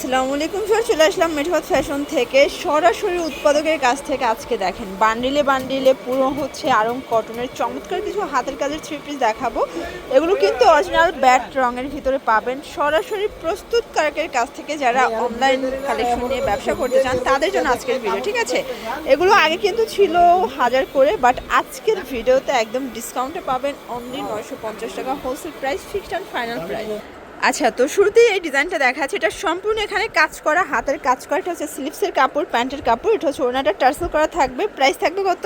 আসসালামু আলাইকুম স্যার চলে আসলাম মেঠবাদ ফ্যাশন থেকে। সরাসরি উৎপাদকের কাছ থেকে আজকে দেখেন। বান্ডিলে বান্ডিলে পুরো হচ্ছে আরং কটনের চমৎকার কিছু হাতের কাজের থ্রি পিস দেখাবো। এগুলো কিন্তু অরিজিনাল ব্যাট রঙের ভিতরে পাবেন। সরাসরি প্রস্তুতকারকের কাছ থেকে যারা অনলাইন কালেকশন নিয়ে ব্যবসা করতে চান, তাদের জন্য আজকের ভিডিও ঠিক আছে? এগুলো আগে কিন্তু ছিল হাজার করে বাট আজকের ভিডিওতে একদম ডিসকাউন্টে পাবেন অনলি নয়শো পঞ্চাশ টাকা wholesale price fixed and final price আচ্ছা তো শুরুতেই এই ডিজাইনটা দেখাচ্ছে। এটা সম্পূর্ণ এখানে কাজ করা, হাতের কাজ করা। এটা হচ্ছে স্লিপসের কাপড়, প্যান্টের কাপড়, এটা হচ্ছে ওনাটা টার্সেল করা থাকবে। প্রাইস থাকবে কত?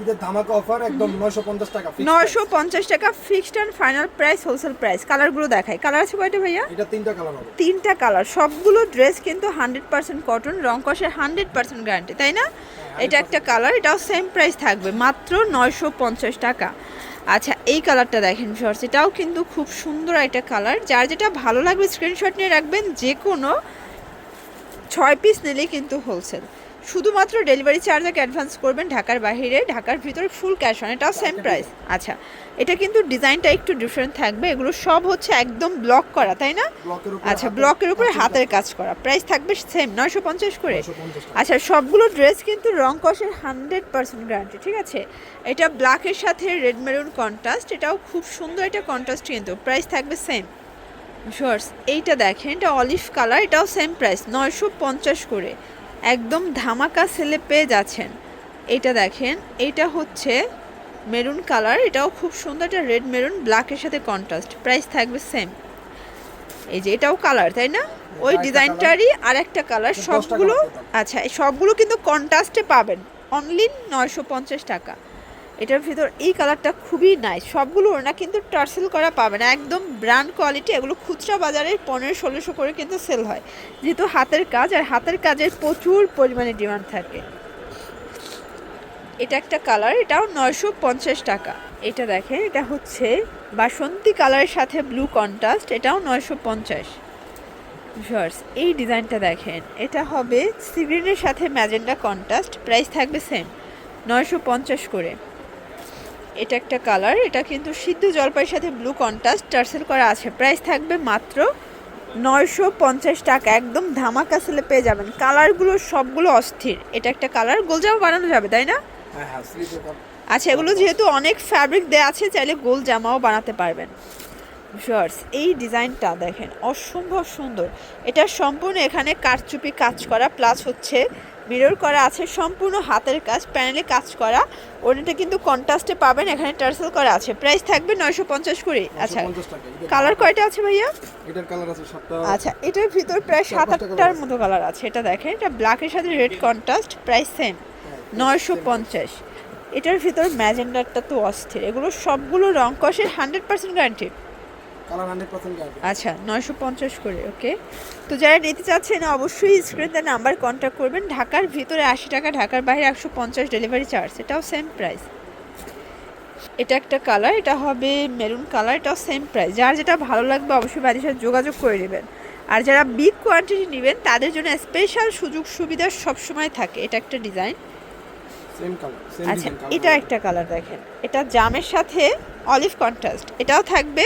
ঈদের ধামাকা অফার একদম 950 টাকা fixed নয়শো পঞ্চাশ টাকা fixed and final price wholesale price কালারগুলো দেখাই। কালার আছে কয়টা ভাইয়া? এটা তিনটা কালার হবে। তিনটা কালার সবগুলো ড্রেস কিন্তু হান্ড্রেড পার্সেন্ট কটন রং কষের হান্ড্রেড পার্সেন্ট গ্যারান্টি তাই না? এটা একটা কালার এটাও সেম প্রাইস থাকবে মাত্র নয়শো পঞ্চাশ টাকা। আচ্ছা এই কালারটা দেখেন শর্টস এটাও কিন্তু খুব সুন্দর একটা কালার যার যেটা ভালো লাগবে স্ক্রিনশট নিয়ে রাখবেন যে কোনো ছয় পিস নিলেই কিন্তু হোলসেল শুধুমাত্র ডেলিভারি চার্জ আগে অ্যাডভান্স করবেন ঢাকার বাইরে ঢাকার ভিতরে ফুল ক্যাশ অন এটাও সেম প্রাইস আচ্ছা এটা কিন্তু ডিজাইনটা একটু ডিফারেন্ট থাকবে এগুলো সব হচ্ছে একদম ব্লক করা তাই না? আচ্ছা ব্লকের উপরে হাতের কাজ করা প্রাইস থাকবে সেম নয়শো পঞ্চাশ করে। আচ্ছা সবগুলো ড্রেস কিন্তু রং কষের হান্ড্রেড পার্সেন্ট গ্যারান্টি ঠিক আছে? এটা ব্ল্যাকের সাথে রেড মেরুন কন্ট্রাস্ট এটাও খুব সুন্দর এটা কন্ট্রাস্ট কিন্তু প্রাইস থাকবে সেম শর্টস এইটা দেখেন এটা অলিভ কালার এটাও সেম প্রাইস নয়শো পঞ্চাশ করে। একদম ধামাকা সেলে পেয়ে যাচ্ছেন। এটা দেখেন এটা হচ্ছে মেরুন কালার এটাও খুব সুন্দর এটা রেড মেরুন ব্ল্যাকের সাথে কন্ট্রাস্ট প্রাইস থাকবে সেম এই যে এটাও কালার তাই না? ওই ডিজাইনটারই আর একটা কালার সবগুলো আচ্ছা এই সবগুলো কিন্তু কন্ট্রাস্টে পাবেন অনলি নয়শো পঞ্চাশ টাকা। এটার ভিতর এই কালারটা খুবই নাইস সবগুলো ওনা কিন্তু টার্সেল করা পাবে না। একদম ব্র্যান্ড কোয়ালিটি এগুলো খুচরা বাজারে পনেরো, ষোলোশো করে কিন্তু সেল হয়। যেহেতু হাতের কাজ, আর হাতের কাজের প্রচুর পরিমাণে ডিমান্ড থাকে। এটা একটা কালার এটাও নয়শো পঞ্চাশ টাকা। এটা দেখেন, এটা হচ্ছে বাসন্তী কালারের সাথে ব্লু কন্ট্রাস্ট এটাও নয়শো পঞ্চাশ। শর্টস এই ডিজাইনটা দেখেন, এটা হবে সিগ্রিনের সাথে ম্যাজেন্ডা কন্ট্রাস্ট প্রাইস থাকবে সেম নয়শো পঞ্চাশ করে। এটা একটা কালার এটা কিন্তু সিদ্ধ জলপাইয়ের সাথে ব্লু কন্ট্রাস্ট টার্সেল করা আছে। প্রাইস থাকবে মাত্র নয়শো পঞ্চাশ টাকা একদম ধামাকা সেলে পেয়ে যাবেন। কালারগুলো সবগুলো অস্থির। এটা একটা কালার গোলজামা বানানো যাবে তাই না? হ্যাঁ হ্যাঁ আচ্ছা এগুলো যেহেতু অনেক ফ্যাব্রিক দেওয়া আছে চাইলে গোল জামাও বানাতে পারবেন। শর্টস এই ডিজাইনটা দেখেন অসম্ভব সুন্দর। এটা সম্পূর্ণ এখানে কারচুপি কাজ করা প্লাস হচ্ছে মিরর করা আছে সম্পূর্ণ হাতের কাজ প্যানেলে কাজ করা। ওটা কিন্তু কন্ট্রাস্টে পাবেন এখানে টার্সেল করা আছে। প্রাইস থাকবে নয়শো পঞ্চাশ করে। আচ্ছা 950 টাকা ঈদের কালার কয়টা আছে ভাইয়া? এটার কালার আছে আচ্ছা এটার ভিতর প্রায় সাত আটটার মতো কালার আছে এটা দেখেন এটা ব্ল্যাকের সাথে রেড কন্ট্রাস্ট প্রাইস সেম নয়শো পঞ্চাশ। এটার ভিতর ম্যাজেন্ডারটা তো অস্থির এগুলো সবগুলো রং কষের hundred percent guarantee colour 100% guarantee আচ্ছা নয়শো পঞ্চাশ করে ওকে। তো যারা নিতে চাচ্ছেন অবশ্যই স্ক্রিনে নাম্বার কন্ট্যাক্ট করবেন। ঢাকার ভিতরে আশি টাকা ঢাকার বাইরে একশো পঞ্চাশ ডেলিভারি চার্জ এটাও সেম প্রাইস এটা একটা কালার এটা হবে মেরুন কালার এটাও সেম প্রাইস যার যেটা ভালো লাগবে অবশ্যই বাড়ির সাথে যোগাযোগ করে নেবেন। আর যারা বিগ কোয়ান্টিটি নেবেন তাদের জন্য স্পেশাল সুযোগ সুবিধা সবসময় থাকে। এটা একটা ডিজাইন আচ্ছা এটা একটা কালার দেখেন। এটা জামের সাথে অলিভ কন্ট্রাস্ট এটাও থাকবে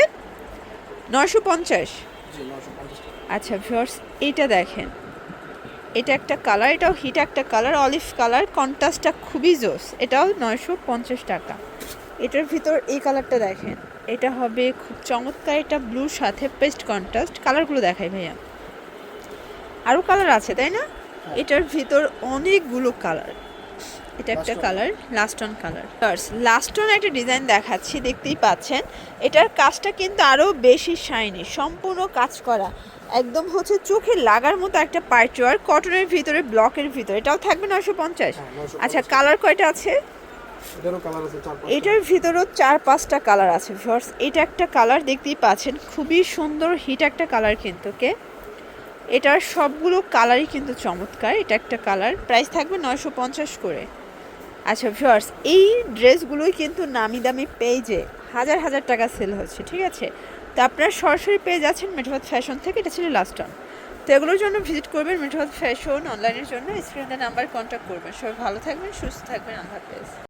নয়শো পঞ্চাশ। জি 950 টাকা। আচ্ছা ভিউয়ার্স এইটা দেখেন। এটা একটা কালার এটাও হিট একটা কালার অলিভ কালার কন্ট্রাস্টটা খুবই জোস। এটাও নয়শো পঞ্চাশ টাকা। এটার ভিতর এই কালারটা দেখেন। এটা হবে খুব চমৎকার এটা ব্লুর সাথে পেস্ট কন্ট্রাস্ট কালারগুলো দেখাই ভাইয়া। আরও কালার আছে তাই না? এটার ভিতর অনেকগুলো কালার এটা একটা. Colour last on colour last on একটা ডিজাইন দেখাচ্ছি দেখতেই পাচ্ছেন। এটার কাজটা কিন্তু আরও বেশি শাইনি সম্পূর্ণ কাজ করা। একদম হচ্ছে চোখে লাগার মতো একটা পাইচওয়ার কটনের ভিতরে ব্লকের ভিতরে। এটাও থাকবে পঞ্চাশ। হ্যাঁ 950 আচ্ছা কালার কয়টা আছে? এটার ভিতরেও চার পাঁচটা কালার আছে ভিউয়ার্স এটা একটা কালার দেখতেই পাচ্ছেন। খুবই সুন্দর হিট একটা কালার কিন্তু কে এটার সবগুলো কালারই কিন্তু চমৎকার এটা একটা কালার প্রাইস থাকবে নয়শো পঞ্চাশ করে। আচ্ছা ভিউয়ার্স এই ড্রেসগুলোই কিন্তু নামি দামি পেজে হাজার হাজার টাকা সেল হচ্ছে, ঠিক আছে? তো আপনারা সরাসরি পেয়ে যাচ্ছেন মেঠোবাদ ফ্যাশন থেকে, এটা ছিল লাস্ট টাইম তো এগুলোর জন্য ভিজিট করবেন মেঠোবাদ ফ্যাশন অনলাইনের জন্য স্ক্রিনে নাম্বার কন্ট্যাক্ট করবেন। সবাই ভালো থাকবেন, সুস্থ থাকবেন, আল্লাহ হাফেজ।